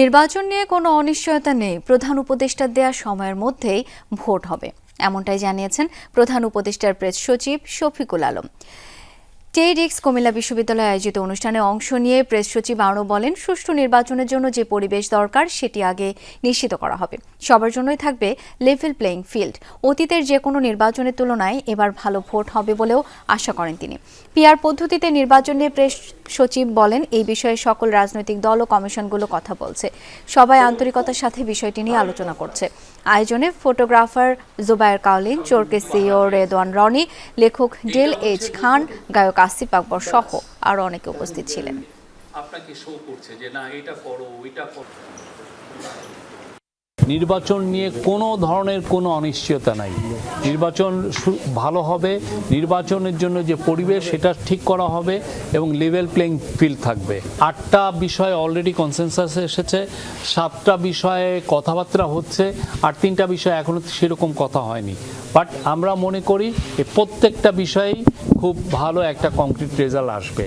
নির্বাচন নিয়ে কোনো অনিশ্চয়তা নেই। প্রধান উপদেষ্টার দেয়া সময়ের মধ্যেই ভোট হবে। এমনটাই জানিয়েছেন প্রধান উপদেষ্টার প্রেস সচিব শফিকুল আলম। টেরিক্স কুমিল্লা বিশ্ববিদ্যালয়ে আয়োজিত অনুষ্ঠানে অংশ নিয়ে প্রেস সচিব আরও বলেন, সুষ্ঠু নির্বাচনের জন্য যে পরিবেশ দরকার সেটি আগে নিশ্চিত করা হবে। সবার জন্যই থাকবে লেভেল প্লেইং ফিল্ড অতীতের যে কোনো নির্বাচনের তুলনায় এবার ভালো ভোট হবে বলেও আশা করেন তিনি। পিআর পদ্ধতিতে নির্বাচন নিয়ে প্রেস সচিব বলেন, এই বিষয়ে সকল রাজনৈতিক দল ও কমিশনগুলো কথা বলছে। সবাই আন্তরিকতার সাথে বিষয়টি নিয়ে আলোচনা করছে। আয়োজনে ফটোগ্রাফার জুবায়ের কাউলিন, চোরকে সিও রেদওয়ান রনি, লেখক ডেল এইচ খান, গায়ক আসিফ আকবর সহ আরও অনেকে উপস্থিত ছিলেন। আপনাকে শো করছে যে না, এটা করো, ওইটা করো। নির্বাচন নিয়ে কোনো ধরনের কোনো অনিশ্চয়তা নাই। নির্বাচন ভালো হবে, নির্বাচনের জন্য যে পরিবেশ সেটা ঠিক করা হবে এবং লেভেল প্লেইং ফিল্ড থাকবে। আটটা বিষয়ে অলরেডি কনসেনসাস এসেছে, সাতটা বিষয়ে কথাবার্তা হচ্ছে আর তিনটা বিষয়ে এখনও সেরকম কথা হয়নি। বাট আমরা মনে করি প্রত্যেকটা বিষয়েই খুব ভালো একটা কংক্রিট রেজাল্ট আসবে।